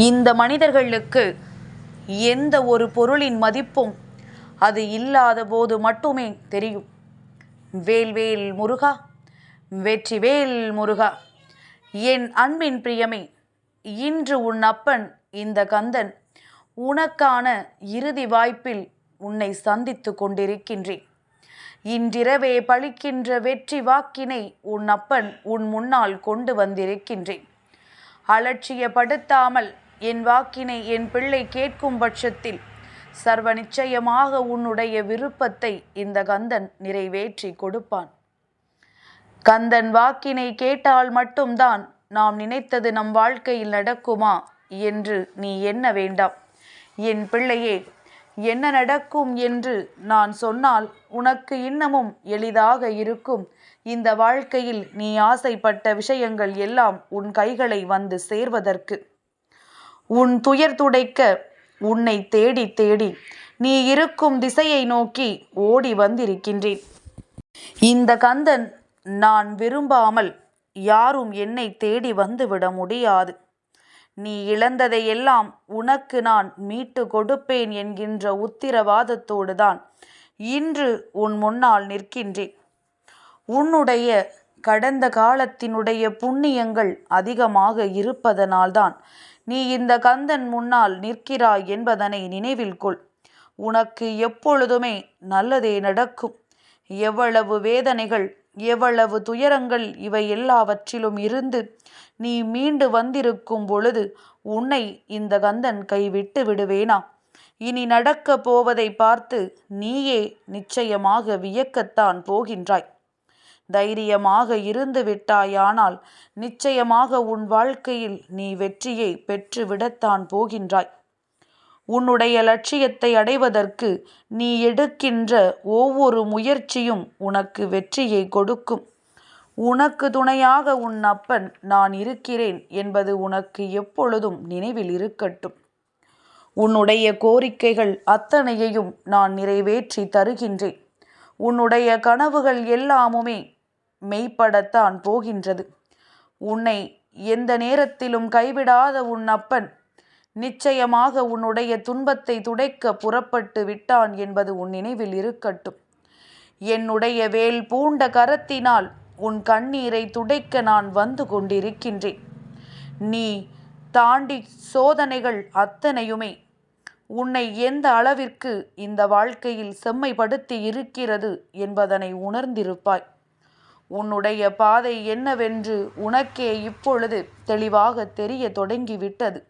இந்த மனிதர்களுக்கு எந்த ஒரு பொருளின் மதிப்பும் அது இல்லாத போது மட்டுமே தெரியும். வேல்வேல் முருகா வெற்றிவேல் முருகா. என் அன்பின் பிரியமே இன்று உன் அப்பன் இந்த கந்தன் உனக்கான இறுதி வாய்ப்பில் உன்னை சந்தித்து கொண்டிருக்கின்றேன். இன்றிரவே பழிக்கின்ற வெற்றி வாக்கினை உன் அப்பன் உன் முன்னால் கொண்டு வந்திருக்கின்றேன். அலட்சியப்படுத்தாமல் என் வாக்கினை என் பிள்ளை கேட்கும் பட்சத்தில் சர்வ நிச்சயமாக உன்னுடைய விருப்பத்தை இந்த கந்தன் நிறைவேற்றி கொடுப்பான். கந்தன் வாக்கினை கேட்டால் மட்டும்தான் நாம் நினைத்தது நம் வாழ்க்கையில் நடக்குமா என்று நீ எண்ண வேண்டாம். என் பிள்ளையே என்ன நடக்கும் என்று நான் சொன்னால் உனக்கு இன்னமும் எளிதாக இருக்கும். இந்த வாழ்க்கையில் நீ ஆசைப்பட்ட விஷயங்கள் எல்லாம் உன் கைகளை வந்து சேர்வதற்கு. உன் துயர் துடைக்க உன்னை தேடி தேடி நீ இருக்கும் திசையை நோக்கி ஓடி வந்திருக்கின்றேன். இந்த கந்தன் நான் விரும்பாமல் யாரும் என்னை தேடி வந்துவிட முடியாது. நீ இழந்ததையெல்லாம் உனக்கு நான் மீட்டு கொடுப்பேன் என்கின்ற உத்திரவாதத்தோடு தான் இன்று உன் முன்னால் நிற்கின்றேன். உன்னுடைய கடந்த காலத்தினுடைய புண்ணியங்கள் அதிகமாக இருப்பதனால்தான் நீ இந்த கந்தன் முன்னால் நிற்கிறாய் என்பதனை நினைவில் கொள். உனக்கு எப்பொழுதுமே நல்லதே நடக்கும். எவ்வளவு வேதனைகள் எவ்வளவு துயரங்கள் இவை எல்லாவற்றிலும் இருந்து நீ மீண்டு வந்திருக்கும் பொழுது உன்னை இந்த கந்தன் கைவிட்டு விடுவேனா? இனி நடக்கப் போவதை பார்த்து நீயே நிச்சயமாக வியக்கத்தான் போகின்றாய். தைரியமாக இருந்து விட்டாயானால் நிச்சயமாக உன் வாழ்க்கையில் நீ வெற்றியை பெற்றுவிடத்தான் போகின்றாய். உன்னுடைய லட்சியத்தை அடைவதற்கு நீ எடுக்கின்ற ஒவ்வொரு முயற்சியும் உனக்கு வெற்றியை கொடுக்கும். உனக்கு துணையாக உன் அப்பன் நான் இருக்கிறேன் என்பது உனக்கு எப்பொழுதும் நினைவில் இருக்கட்டும். உன்னுடைய கோரிக்கைகள் அத்தனையையும் நான் நிறைவேற்றி தருகின்றேன். உன்னுடைய கனவுகள் எல்லாமுமே மெய்ப்படத்தான் போகின்றது. உன்னை எந்த நேரத்திலும் கைவிடாத உன் அப்பன் நிச்சயமாக உன்னுடைய துன்பத்தை துடைக்க புறப்பட்டு விட்டான் என்பது உன் நினைவில் இருக்கட்டும். என்னுடைய வேல் பூண்ட கரத்தினால் உன் கண்ணீரை துடைக்க நான் வந்து கொண்டிருக்கின்றேன். நீ தாண்டி சோதனைகள் அத்தனையுமே உன்னை எந்த அளவிற்கு இந்த வாழ்க்கையில் செம்மைப்படுத்தி இருக்கிறது என்பதனை உணர்ந்திருப்பாய். உன்னுடைய பாதை என்னவென்று உனக்கே இப்பொழுது தெளிவாக தெரிய தொடங்கிவிட்டது.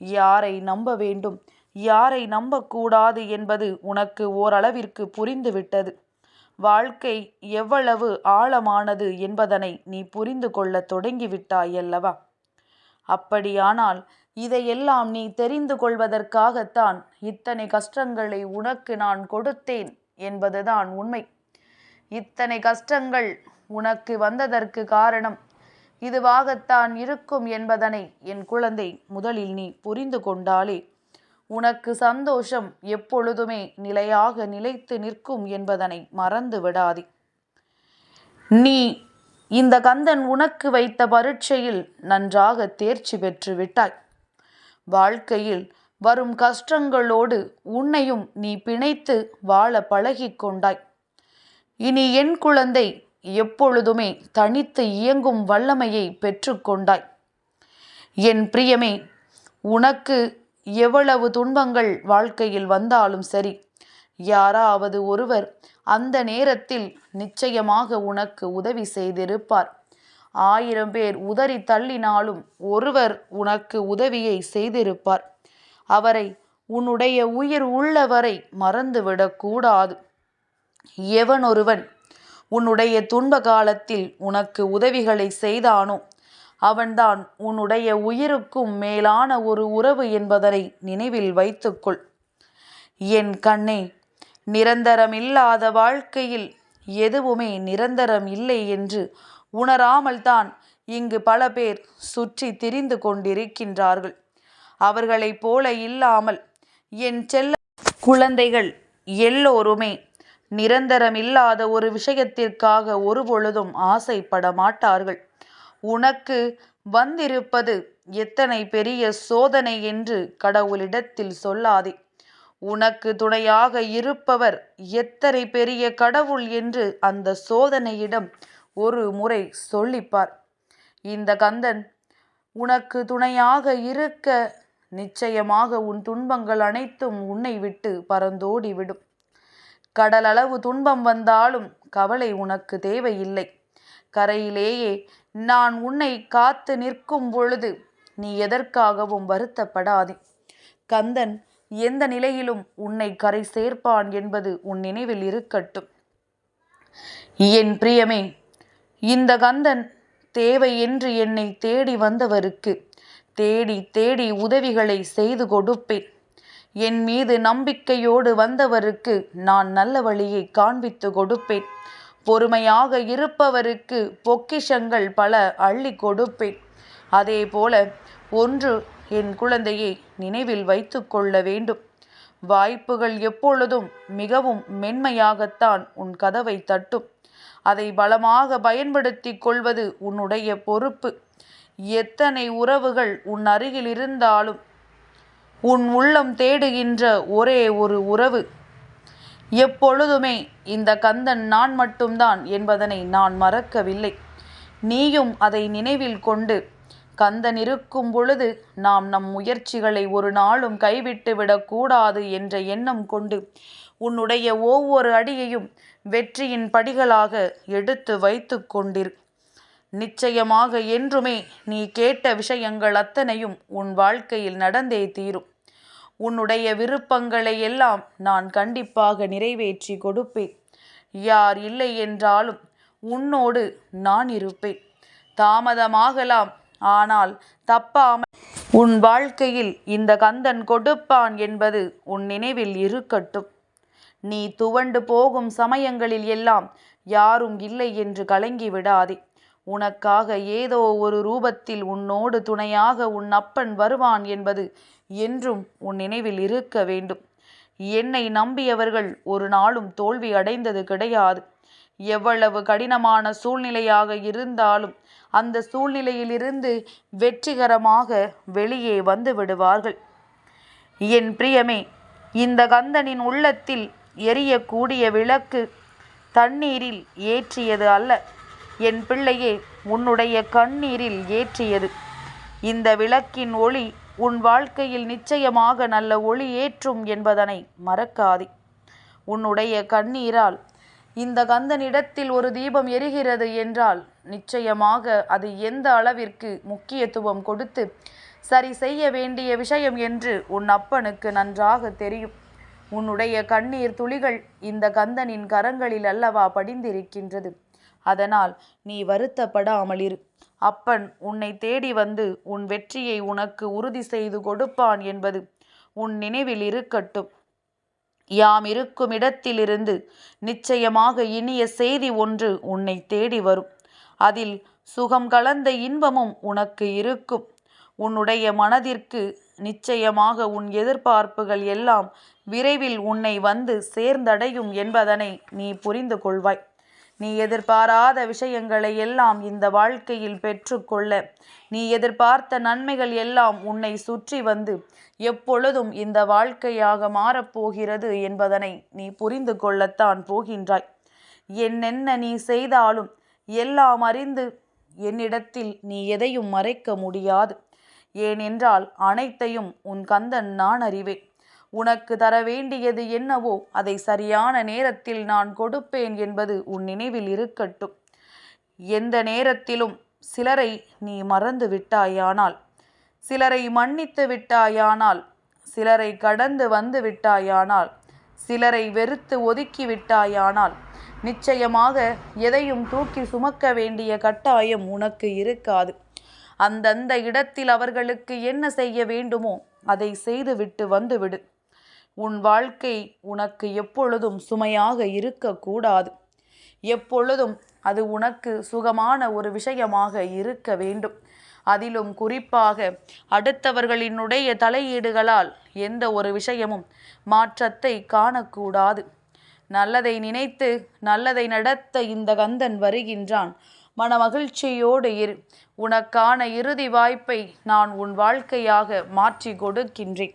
யாரை நம்ப வேண்டும்? யாரை நம்பக்கூடாது என்பது உனக்கு ஓரளவிற்கு புரிந்துவிட்டது. வாழ்க்கை எவ்வளவு ஆழமானது என்பதனை நீ புரிந்து கொள்ளத் தொடங்கிவிட்டாயல்லவா? அப்படியானால் இதையெல்லாம் நீ தெரிந்து கொள்வதற்காகத்தான் இத்தனை கஷ்டங்களை உனக்கு நான் கொடுத்தேன் என்பதுதான் உண்மை. இத்தனை கஷ்டங்கள் உனக்கு வந்ததற்கு காரணம். இதுவாகத்தான் இருக்கும் என்பதனை என் குழந்தை முதலில் நீ புரிந்து கொண்டாலே உனக்கு சந்தோஷம் எப்பொழுதுமே நிலையாக நிலைத்து நிற்கும் என்பதனை மறந்து விடாதே. நீ இந்த கந்தன் உனக்கு வைத்த பரீட்சையில் நன்றாக தேர்ச்சி பெற்று விட்டாய். வாழ்க்கையில் வரும் கஷ்டங்களோடு உன்னையும் நீ பிணைத்து வாழ பழகிக் கொண்டாய். இனி என் குழந்தை எப்பொழுதுமே தனித்து இயங்கும் வல்லமையை பெற்றுக்கொண்டாய். என் பிரியமே உனக்கு எவ்வளவு துன்பங்கள் வாழ்க்கையில் வந்தாலும் சரி யாராவது ஒருவர் அந்த நேரத்தில் நிச்சயமாக உனக்கு உதவி செய்திருப்பார். ஆயிரம் பேர் உதறி தள்ளினாலும் ஒருவர் உனக்கு உதவியை செய்திருப்பார். அவரை உன்னுடைய உயிர் உள்ளவரை மறந்துவிடக்கூடாது. எவனொருவன் உன்னுடைய துன்ப காலத்தில் உனக்கு உதவிகளை செய்தானோ? அவன்தான் உன்னுடைய உயிருக்கும் மேலான ஒரு உறவு என்பதனை நினைவில் வைத்துக்கொள். என் கண்ணே நிரந்தரமில்லாத வாழ்க்கையில் எதுவுமே நிரந்தரம் இல்லை என்று உணராமல் தான் இங்கு பல பேர் சுற்றி திரிந்து கொண்டிருக்கின்றார்கள். அவர்களைப் போல இல்லாமல் என் செல்ல குழந்தைகள் எல்லோருமே நிரந்தரமில்லாத ஒரு விஷயத்திற்காக ஒருபொழுதும் ஆசைப்பட மாட்டார்கள். உனக்கு வந்திருப்பது எத்தனை பெரிய சோதனை என்று கடவுளிடத்தில் சொல்லாதே. உனக்கு துணையாக இருப்பவர் எத்தனை பெரிய கடவுள் என்று அந்த சோதனையிடம் ஒரு முறை சொல்லிப்பார். இந்த கந்தன் உனக்கு துணையாக இருக்க நிச்சயமாக உன் துன்பங்கள் அனைத்தும் உன்னை விட்டு பறந்தோடிவிடும். கடலளவு துன்பம் வந்தாலும் கவலை உனக்கு தேவையில்லை. கரையிலேயே நான் உன்னை காத்து நிற்கும் பொழுது நீ எதற்காகவும் வருத்தப்படாதே. கந்தன் எந்த நிலையிலும் உன்னை கரை சேர்ப்பான் என்பது உன் நினைவில் இருக்கட்டும். என் பிரியமே இந்த கந்தன் தேவை என்று என்னை தேடி வந்தவருக்கு தேடி தேடி உதவிகளை செய்து கொடுப்பேன். என் மீது நம்பிக்கையோடு வந்தவருக்கு நான் நல்ல வழியை காண்பித்து கொடுப்பேன். பொறுமையாக இருப்பவருக்கு பொக்கிஷங்கள் பல அள்ளி கொடுப்பேன். அதே போல ஒன்று என் குழந்தையை நினைவில் வைத்து கொள்ள வேண்டும். வாய்ப்புகள் எப்பொழுதும் மிகவும் மென்மையாகத்தான் உன் கதவை தட்டும். அதை பலமாக பயன்படுத்தி கொள்வது உன்னுடைய பொறுப்பு. எத்தனை உறவுகள் உன் அருகில் இருந்தாலும் உன் உள்ளம் தேடுகின்ற ஒரே ஒரு உறவு. எப்பொழுதுமே இந்த கந்தன் நான் மட்டும்தான் என்பதனை நான் மறக்கவில்லை. நீயும் அதை நினைவில் கொண்டு கந்தன் இருக்கும் பொழுது நாம் நம் முயற்சிகளை ஒரு நாளும் கைவிட்டு விடக்கூடாது என்ற எண்ணம் கொண்டு உன்னுடைய ஒவ்வொரு அடியையும் வெற்றியின் படிகளாக எடுத்து வைத்து கொண்டிரு. நிச்சயமாக என்றுமே நீ கேட்ட விஷயங்கள் அத்தனையும் உன் வாழ்க்கையில் நடந்தே தீரும். உன்னுடைய விருப்பங்களை எல்லாம் நான் கண்டிப்பாக நிறைவேற்றி கொடுப்பேன். யார் இல்லை என்றாலும் உன்னோடு நான் இருப்பேன். தாமதமாகலாம் ஆனால் தப்பாமல் உன் வாழ்க்கையில் இந்த கந்தன் கொடுப்பான் என்பது உன் நினைவில் இருக்கட்டும். நீ துவண்டு போகும் சமயங்களில் எல்லாம் யாரும் இல்லை என்று கலங்கி விடாதே. உனக்காக ஏதோ ஒரு ரூபத்தில் உன்னோடு துணையாக உன் அப்பன் வருவான் என்பது என்றும் உன் நினைவில் இருக்க வேண்டும். என்னை நம்பியவர்கள் ஒரு நாளும் தோல்வி அடைந்தது கிடையாது. எவ்வளவு கடினமான சூழ்நிலையாக இருந்தாலும் அந்த சூழ்நிலையிலிருந்து வெற்றிகரமாக வெளியே வந்து விடுவார்கள். என் பிரியமே இந்த கந்தனின் உள்ளத்தில் எரியக்கூடிய விளக்கு தண்ணீரில் ஏற்றியது அல்ல. என் பிள்ளையே உன்னுடைய கண்ணீரில் ஏற்றியது. இந்த விளக்கின் ஒளி உன் வாழ்க்கையில் நிச்சயமாக நல்ல ஒளி ஏற்றும் என்பதனை மறக்காதே. உன்னுடைய கண்ணீரால் இந்த கந்தனிடத்தில் ஒரு தீபம் எரிகிறது என்றால் நிச்சயமாக அது எந்த அளவிற்கு முக்கியத்துவம் கொடுத்து சரி செய்ய வேண்டிய விஷயம் என்று உன் அப்பனுக்கு நன்றாக தெரியும். உன்னுடைய கண்ணீர் துளிகள் இந்த கந்தனின் கரங்களில் அல்லவா படிந்திருக்கின்றது. அதனால் நீ வருத்தப்படாமல் இரு. அப்பன் உன்னை தேடி வந்து உன் வெற்றியை உனக்கு உறுதி செய்து கொடுப்பான் என்பது உன் நினைவில் இருக்கட்டும். யாம் இருக்கும் இடத்திலிருந்து நிச்சயமாக இனிய செய்தி ஒன்று உன்னை தேடி வரும். அதில் சுகம் கலந்த இன்பமும் உனக்கு இருக்கும். உன்னுடைய மனதிற்கு நிச்சயமாக உன் எதிர்பார்ப்புகள் எல்லாம் விரைவில் உன்னை வந்து சேர்ந்தடையும் என்பதனை நீ புரிந்து கொள்வாய். நீ எதிர்பாராத விஷயங்களை எல்லாம் இந்த வாழ்க்கையில் பெற்றுக்கொள்ள. நீ எதிர்பார்த்த நன்மைகள் எல்லாம் உன்னை சுற்றி வந்து எப்பொழுதும் இந்த வாழ்க்கையாக மாறப்போகிறது என்பதனை நீ புரிந்து கொள்ளத்தான் போகின்றாய். என்னென்ன நீ செய்தாலும் எல்லாம் அறிந்து என்னிடத்தில் நீ எதையும் மறைக்க முடியாது. ஏனென்றால் அனைத்தையும் உன் கந்தன் நான் அறிவேன். உனக்கு தர வேண்டியது என்னவோ அதை சரியான நேரத்தில் நான் கொடுப்பேன் என்பது உன் நினைவில் இருக்கட்டும். எந்த நேரத்திலும் சிலரை நீ மறந்து விட்டாயானால் சிலரை மன்னித்து விட்டாயானால் சிலரை கடந்து வந்து விட்டாயானால் சிலரை வெறுத்து ஒதுக்கி விட்டாயானால் நிச்சயமாக எதையும் தூக்கி சுமக்க வேண்டிய கட்டாயம் உனக்கு இருக்காது. அந்தந்த இடத்தில் அவர்களுக்கு என்ன செய்ய வேண்டுமோ அதை செய்துவிட்டு வந்துவிடு. உன் வாழ்க்கை உனக்கு எப்பொழுதும் சுமையாக இருக்கக்கூடாது. எப்பொழுதும் அது உனக்கு சுகமான ஒரு விஷயமாக இருக்க வேண்டும். அதிலும் குறிப்பாக அடுத்தவர்களினுடைய தலையீடுகளால் எந்த ஒரு விஷயமும் மாற்றத்தை காணக்கூடாது. நல்லதை நினைத்து நல்லதை நடத்த இந்த கந்தன் வருகின்றான். மனமகிழ்ச்சியோடு இரு. உனக்கான இறுதி வாய்ப்பை நான் உன் வாழ்க்கையாக மாற்றி கொடுக்கின்றேன்.